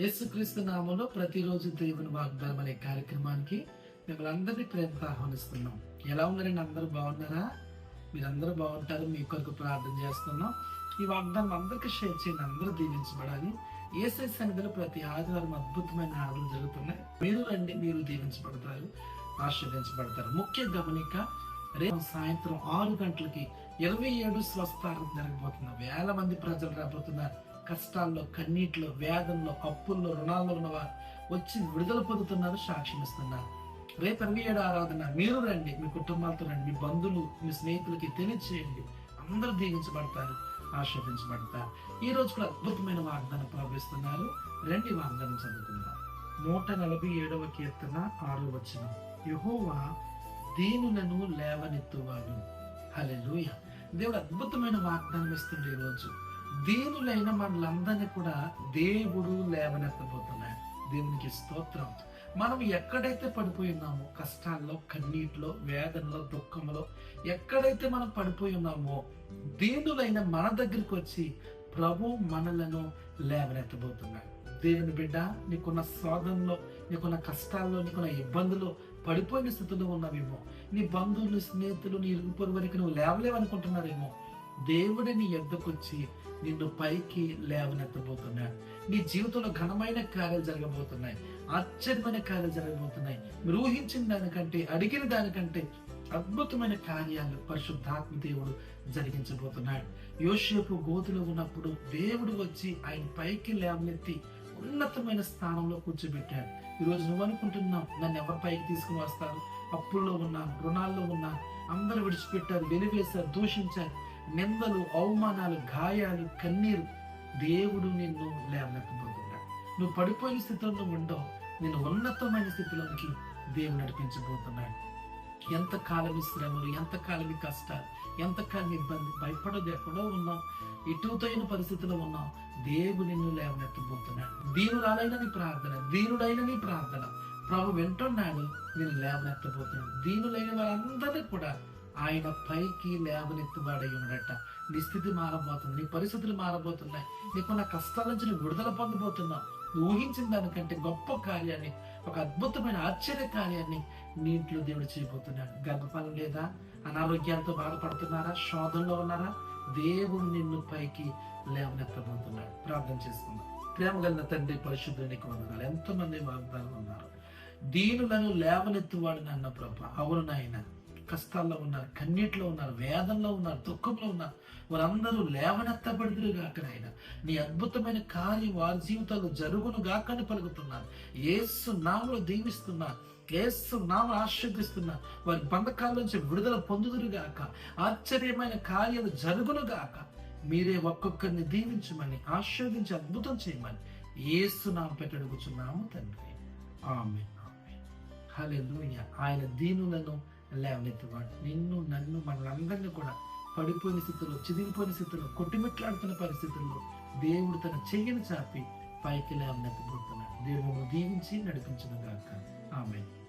యేసుక్రీస్తు నామంలో ప్రతిరోజు దేవుని వాగ్దానం అనే కార్యక్రమానికి మిమ్మల్ని అందరినీ ప్రేమతో ఆహ్వానిస్తున్నాం. ఎలా ఉన్నారండి అందరూ బాగున్నారా? మీరందరూ బాగుంటారు. మీ కొరకు ప్రార్థన చేస్తున్నాం. ఈ వాగ్దానం అందరికీ షేర్ చేయండి. అందరూ దీవించబడాలి. ఏసై సన్నిధిలో ప్రతి ఆదివారం అద్భుతమైన ఆటలు జరుగుతున్నాయి. మీరు రండి. మీరు దీవించబడతారు. ఆశీర్వించబడతారు ముఖ్య గమనిక రేపు సాయంత్రం ఆరు గంటలకి ఇరవై ఏడు స్వస్థానం జరగబోతున్నారు వేల మంది ప్రజలు రాబోతున్నారు. కష్టాల్లో కన్నీటిలో వేదనలో అప్పుల్లో రుణాల్లో ఉన్నవారు వచ్చి విడుదల పొందుతున్నారు సాక్ష్యం ఇస్తున్నారు. రేపు ఇరవై ఏడు ఆరాధన. మీరు రండి మీ కుటుంబాలతో రండి మీ బంధువులు మీ స్నేహితులకి తెలియచేయండి. అందరూ దీవించబడతారు ఆస్వాదించబడతారు ఈ రోజు కూడా అద్భుతమైన వాగ్దానం ప్రవేశిస్తున్నారు రండి వాగ్దానం చదువుకుందాం. నూట నలభై ఏడవ కీర్తన ఆరో వచ్చిన యహోవా దీనులను లేవనెత్తువాడు. హల్లెలూయ. దేవుడు అద్భుతమైన వాగ్దానం ఇస్తుంది ఈ రోజు. దీనులైన మనలందరినీ కూడా దేవుడు లేవనెత్తబోతున్నాడు. దేవునికి స్తోత్రం. మనం ఎక్కడైతే పడిపోయి ఉన్నామో కష్టాల్లో కన్నీటిలో వేదనలో దుఃఖంలో ఎక్కడైతే మనం పడిపోయి ఉన్నామో దీనులైన మన దగ్గరికి వచ్చి ప్రభు మనలను లేవనెత్తబోతున్నాడు. దేవుని బిడ్డ నీకున్న శోధనలో నీకున్న కష్టాల్లో నీకున్న ఇబ్బందులు పడిపోయిన స్థితిలో ఉన్నావేమో నీ బంధువులు స్నేహితులు నీ ఇరుగు పొరుగు వరకు నువ్వు లేవలేవనుకుంటున్నారేమో దేవుడిని ఎద్దకొచ్చి నిన్ను పైకి లేవనెత్తబోతున్నాడు. నీ జీవితంలో ఘనమైన కార్యాలు జరగబోతున్నాయి. ఆశ్చర్యమైన కార్యాలు జరగబోతున్నాయి. మీరు ఊహించిన దానికంటే అడిగిన దానికంటే అద్భుతమైన కార్యాలు పరిశుద్ధాత్మ దేవుడు జరిగించబోతున్నాడు. యోషేపు గోతులో ఉన్నప్పుడు దేవుడు వచ్చి ఆయన పైకి లేవనెత్తి ఉన్నతమైన స్థానంలో కూర్చోబెట్టాడు. ఈరోజు నువ్వు అనుకుంటున్నావు నన్ను ఎవరి పైకి తీసుకుని వస్తారు? అప్పుల్లో ఉన్నాను రుణాల్లో ఉన్నాను. అందరూ విడిచిపెట్టారు వెలివేశారు దూషించారు. నిందలు అవమానాలు గాయాలు కన్నీరు దేవుడు నిన్ను లేవనెత్తబోతున్నాడు నువ్వు పడిపోయిన స్థితిలో నువ్వు ఉండవు. నేను ఉన్నతమైన స్థితిలోనికి దేవుడు నడిపించబోతున్నాడు. ఎంత శ్రమలు ఎంత కష్టాలు ఎంతకాలం ఇబ్బంది భయపడదు ఎక్కడో ఉన్నాం. ఇటుతైన పరిస్థితిలో ఉన్నాం. దేవుడు నిన్ను లేవనెత్తబోతున్నాడు. దీనురాలైన నీ ప్రార్థన దీనుడైన నీ ప్రార్థన ప్రభు వింటున్నాడు నేను లేవనెత్తబోతున్నాడు. దీనులైన వాళ్ళందరినీ కూడా ఆయన పైకి లేవనెత్తుబడి ఉండట నీ స్థితి మారబోతుంది నీ పరిస్థితులు మారబోతున్నాయి. నీకున్న కష్టాల నుంచి నువ్వు విడుదల పొందబోతున్నావు. ఊహించిన దానికంటే గొప్ప కార్యాన్ని ఒక అద్భుతమైన ఆశ్చర్య కార్యాన్ని నీ ఇంట్లో దేవుడు చేయబోతున్నాడు. గర్భఫలం లేదా? అనారోగ్యాలతో బాధపడుతున్నారా? శోధంలో ఉన్నారా? దేవుడు నిన్ను పైకి లేవనెత్తబోతున్నాడు. ప్రార్థన చేసుకుందాం. ప్రేమ కలిగిన తండ్రి పరిశుద్ధునికి వందనాలు. ఎంతమంది వాగ్దానం ఉన్నారు. దీనులను లేవనెత్తువాడు అన్న ప్రభ. అవును నాయన. కష్టాల్లో ఉన్నారు కన్నీటిలో ఉన్నారు వేదంలో ఉన్నారు దుఃఖంలో ఉన్నారు. వారందరూ లేవనెత్తబడుదురు గాక నాయన. నీ అద్భుతమైన కార్యం వారి జీవితాల్లో జరుగును గాకని పలుకుతున్నాను ఏసు నామలు దీవిస్తున్నా ఏసు నామ ఆశ్రదిస్తున్నా వారి బంధకాల నుంచి విడుదల పొందుదురు గాక. ఆశ్చర్యమైన కార్యాలు జరుగును గాక. మీరే ఒక్కొక్కరిని దీవించమని ఆశీర్వదించి అద్భుతం చేయమని ఏసు నామ పెట్టడుగుచున్నాము తండ్రి. ఆమె ఆమె హల్లెలూయ. ఆయన దీనులను లేవనెత్తువాడు. నిన్ను నన్ను మనందరినీ కూడా పడిపోయిన స్థితిలో చిదిరిపోయిన స్థితిలో కొట్టిమిట్లాడుతున్న పరిస్థితుల్లో దేవుడు తన చెయ్యిని చాపి పైకి లేవనెత్తబోతున్నాడు. దేవుడు దీవించి నడిపించిన గాక. ఆమె